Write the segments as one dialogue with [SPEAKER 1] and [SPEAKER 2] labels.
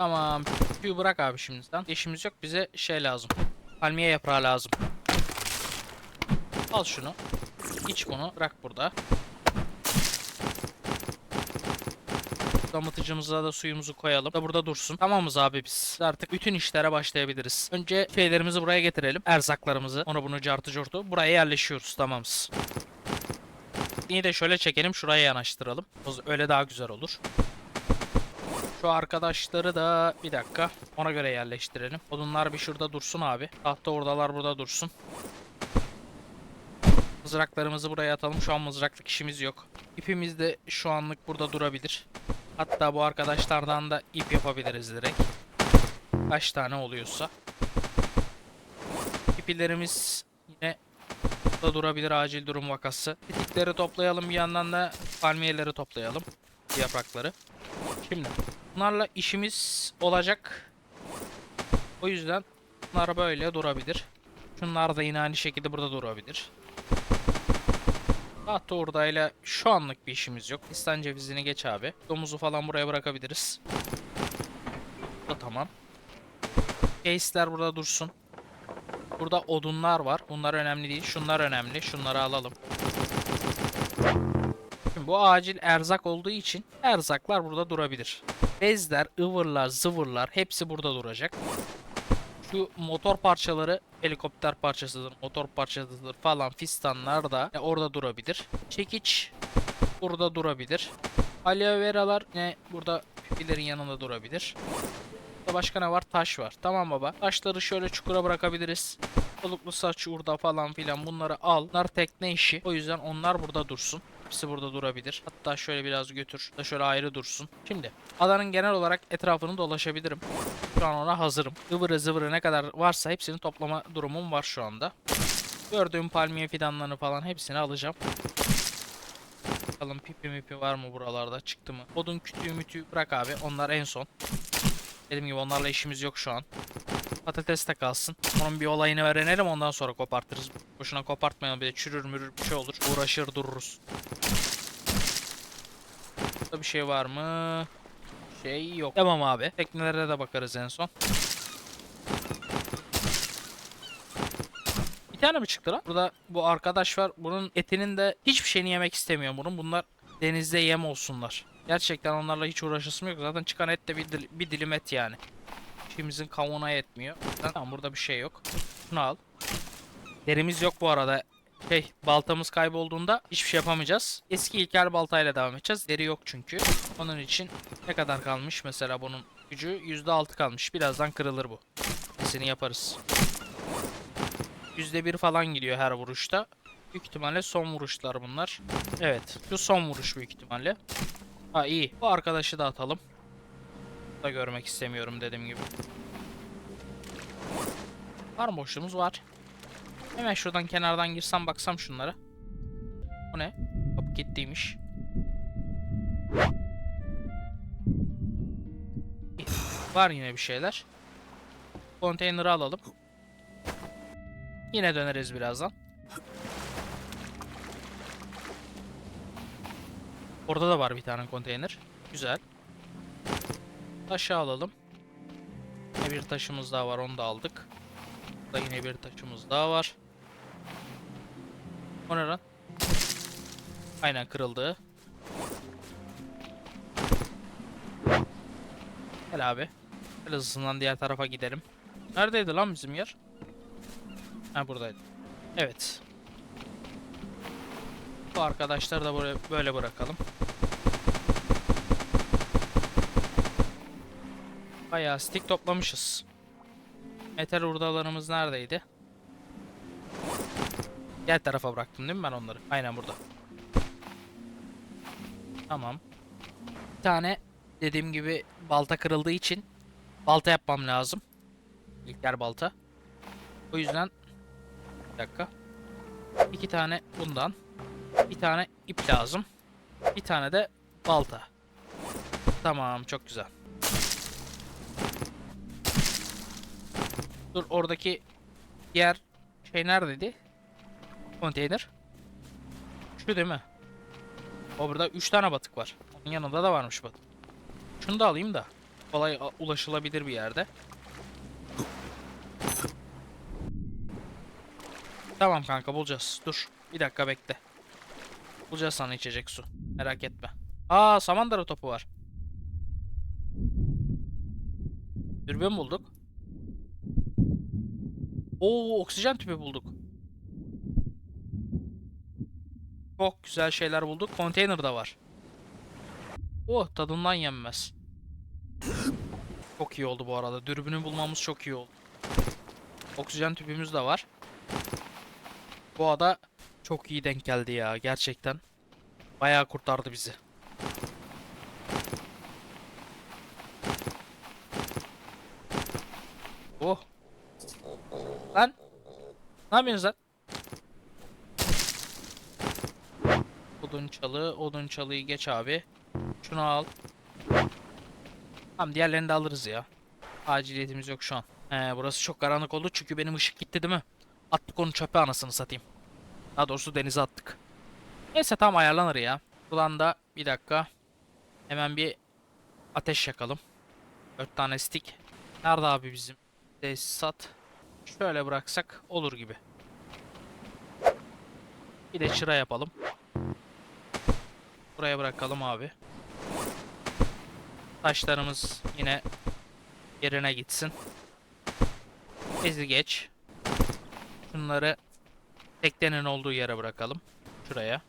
[SPEAKER 1] Tamam. Tüyü bırak abi şimdi sen. İşimiz yok. Bize şey lazım. Palmiye yaprağı lazım. Al şunu. İç bunu. Bırak burada. Damıtıcımıza da suyumuzu koyalım. Da burada dursun. Tamamız abi biz. Artık bütün işlere başlayabiliriz. Önce şeylerimizi buraya getirelim. Erzaklarımızı. Onu bunu cartı curtu. Buraya yerleşiyoruz. Tamamız. Yine de şöyle çekelim. Şuraya yanaştıralım. Öyle daha güzel olur. Şu arkadaşları da bir dakika ona göre yerleştirelim. Odunlar bir şurada dursun abi. Tahta oradalar burada dursun. Mızraklarımızı buraya atalım. Şu an mızraklık işimiz yok. İpimiz de şu anlık burada durabilir. Hatta bu arkadaşlardan da ip yapabiliriz direkt. Kaç tane oluyorsa. İpilerimiz yine burada durabilir acil durum vakası. Bitikleri toplayalım bir yandan da palmiyeleri toplayalım. Yaprakları. Şimdi bunlarla işimiz olacak. O yüzden bunlar böyle durabilir. Şunlar da yine aynı şekilde burada durabilir. Tahta ordayla şu anlık bir işimiz yok. İstan cevizini geç abi. Domuzu falan buraya bırakabiliriz. Bu da tamam. Case'ler burada dursun. Burada odunlar var. Bunlar önemli değil. Şunlar önemli. Şunları alalım. Bu acil erzak olduğu için erzaklar burada durabilir. Bezler, ıvırlar, zıvırlar hepsi burada duracak. Şu motor parçaları helikopter parçasıdır, motor parçasıdır falan fistanlar da e, orada durabilir. Çekiç burada durabilir. Aloe veralar ne burada pipilerin yanında durabilir. Burada başka ne var? Taş var. Tamam baba. Taşları şöyle çukura bırakabiliriz. Oluklu saç urda falan filan bunları al. Bunlar tekne işi. O yüzden onlar burada dursun. Hepsi burada durabilir. Hatta şöyle biraz götür. Da şöyle ayrı dursun. Şimdi adanın genel olarak etrafını dolaşabilirim. Şu an ona hazırım. Ivırı zıvırı ne kadar varsa hepsini toplama durumum var şu anda. Gördüğüm palmiye fidanlarını falan hepsini alacağım. Bakalım pipi mipi var mı buralarda çıktı mı? Odun kütüğü mütüğü bırak abi onlar en son. Dediğim gibi onlarla işimiz yok şu an. Patates de kalsın. Onun bir olayını öğrenelim ondan sonra kopartırız. Boşuna kopartmayalım bir de çürür mürür bir şey olur. Uğraşır dururuz. Burada bir şey var mı? Şey yok. Tamam abi. Teknelere de bakarız en son. Bir tane mi çıktı lan? Burada bu arkadaş var. Bunun etinin de hiçbir şeyini yemek istemiyor bunun. Bunlar denizde yem olsunlar. Gerçekten onlarla hiç uğraşasım yok. Zaten çıkan et de bir, dil- bir dilim et yani. İşimizin kavuğuna yetmiyor. Tamam burada bir şey yok. Şunu al. Derimiz yok bu arada. Şey baltamız kaybolduğunda hiçbir şey yapamayacağız. Eski ilkel baltayla devam edeceğiz. Deri yok çünkü. Onun için ne kadar kalmış mesela bunun gücü %6 kalmış. Birazdan kırılır bu. Kesin yaparız. %1 falan gidiyor her vuruşta. Büyük ihtimalle son vuruşlar bunlar. Evet. Şu son vuruş büyük ihtimalle. Ha iyi. Bu arkadaşı da atalım. Da görmek istemiyorum dediğim gibi. Var mı boşluğumuz? Var. Hemen şuradan kenardan girsem baksam şunlara. Bu ne? Kapı kilitliymiş. Var yine bir şeyler. Konteyneri alalım. Yine döneriz birazdan. Orada da var bir tane konteyner. Güzel. Taşı alalım. Yine bir taşımız daha var onu da aldık. Burada yine bir taşımız daha var. O ne lan? Aynen kırıldı. Gel abi. Gel hızlısından diğer tarafa gidelim. Neredeydi lan bizim yer? Ha buradaydı. Evet. Bu arkadaşları da böyle, böyle bırakalım. Bayağı stick toplamışız. Metal hurdalarımız neredeydi? Gel tarafa bıraktım değil mi ben onları? Aynen burada. Tamam. Bir tane dediğim gibi balta kırıldığı için balta yapmam lazım. İlker balta. O yüzden bir dakika. İki tane bundan. Bir tane ip lazım. Bir tane de balta. Tamam çok güzel. Dur oradaki diğer şey neredeydi? Konteyner. Şu değil mi? O burada 3 tane batık var. Onun yanında da varmış batık. Şunu da alayım da. kolay ulaşılabilir bir yerde. Tamam kanka bulacağız. Dur. Bir dakika bekle. Bulacağız sana içecek su. Merak etme. Aa Samandara topu var. Dürbün bulduk. Oo oksijen tüpü bulduk. Çok güzel şeyler bulduk. Konteyner da var. Oh tadından yenmez. Çok iyi oldu bu arada. Dürbünü bulmamız çok iyi oldu. Oksijen tüpümüz de var. Bu ada çok iyi denk geldi ya gerçekten. Bayağı kurtardı bizi. Oh. Lan. Ne yapıyorsun sen? Odun çalı, odun çalıyı geç abi. Şunu al. Tamam diğerlerini de alırız ya. Aciliyetimiz yok şu an. He, burası çok karanlık oldu çünkü benim ışık gitti değil mi? Attık onu çöpe anasını satayım. Daha doğrusu denize attık. Neyse tam ayarlanır ya. Buradan da bir dakika. Hemen bir ateş yakalım. 4 tane stick. Nerede abi bizim tesisat? Şöyle bıraksak olur gibi. Bir de çıra yapalım. Buraya bırakalım abi. Taşlarımız yine yerine gitsin. Ezi geç. Şunları teknenin olduğu yere bırakalım. Şuraya.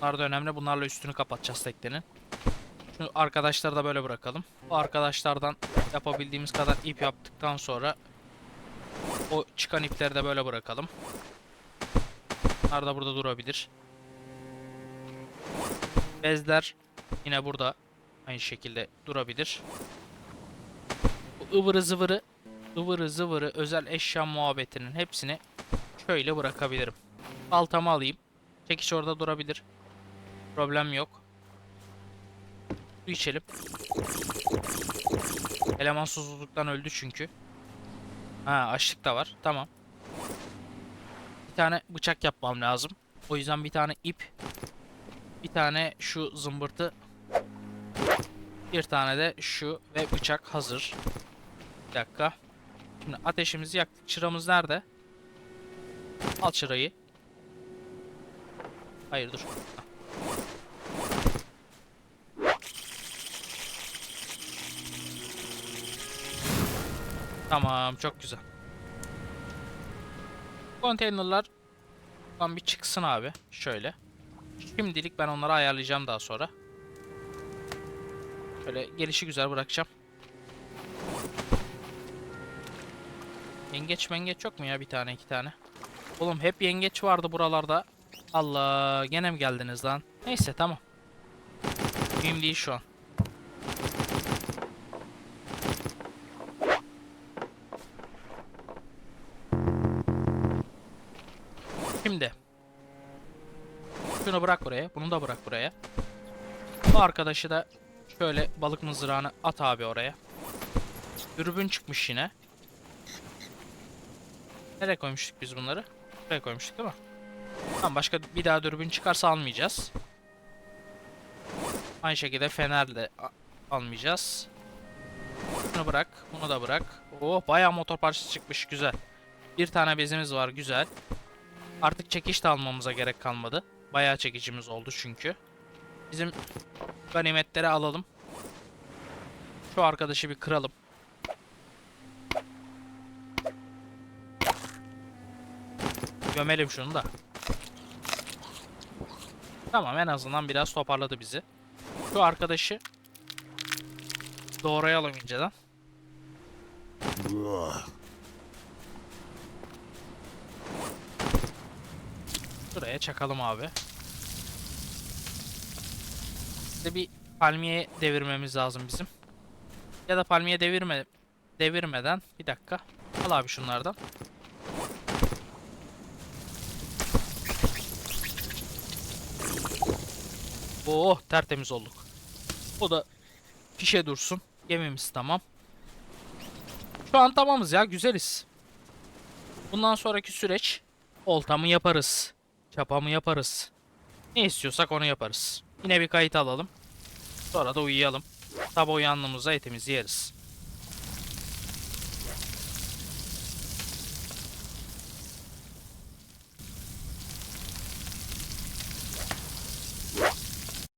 [SPEAKER 1] Bunlar da önemli. Bunlarla üstünü kapatacağız teknenin. Şu arkadaşları da böyle bırakalım. Bu arkadaşlardan yapabildiğimiz kadar ip yaptıktan sonra o çıkan ipleri de böyle bırakalım. Bunlar da burada durabilir. Bezler yine burada aynı şekilde durabilir. Bu ıvırı zıvırı ıvırı zıvırı özel eşya muhabbetinin hepsini şöyle bırakabilirim. Baltamı alayım. Çekiç orada durabilir. Problem yok. Su içelim. Eleman susuzluktan öldü çünkü. Ha açlık da var. Tamam. Bir tane bıçak yapmam lazım. O yüzden bir tane ip. Bir tane şu zımbırtı. Bir tane de şu ve bıçak hazır. Bir dakika. Şimdi ateşimizi yaktık. Çıramız nerede? Al çırayı. Hayır dur. Tamam çok güzel. Konteynerlar Lan bir çıksın abi. Şöyle. Şimdilik ben onları ayarlayacağım daha sonra. Şöyle gelişi güzel bırakacağım. Yengeç mengeç yok mu ya bir tane iki tane? Oğlum hep yengeç vardı buralarda. Allah gene mi geldiniz lan? Neyse tamam. Mühim değil şu an. Şimdi. Şunu bırak buraya. Bunu da bırak buraya. Bu arkadaşı da şöyle balık mızrağını at abi oraya. Dürbün çıkmış yine. Nereye koymuştuk biz bunları? Buraya koymuştuk değil mi? Tamam başka bir daha dürbün çıkarsa almayacağız. Aynı şekilde fener de a- almayacağız. Bunu bırak. Bunu da bırak. Oh bayağı motor parçası çıkmış. Güzel. Bir tane bezimiz var. Güzel. Artık çekiş de almamıza gerek kalmadı. Bayağı çekicimiz oldu çünkü. Bizim ganimetleri alalım. Şu arkadaşı bir kıralım. Gömelim şunu da. Tamam en azından biraz toparladı bizi. Şu arkadaşı doğrayalım inceden. Şuraya çakalım abi. De bir palmiye devirmemiz lazım bizim. Ya da palmiye devirme devirmeden bir dakika. Al abi şunlardan. Oh tertemiz olduk. O da fişe dursun. Gemimiz tamam. Şu an tamamız ya güzeliz. Bundan sonraki süreç oltamı yaparız. Çapamı yaparız. Ne istiyorsak onu yaparız. Yine bir kayıt alalım. Sonra da uyuyalım. Sabah uyandığımızda etimizi yeriz.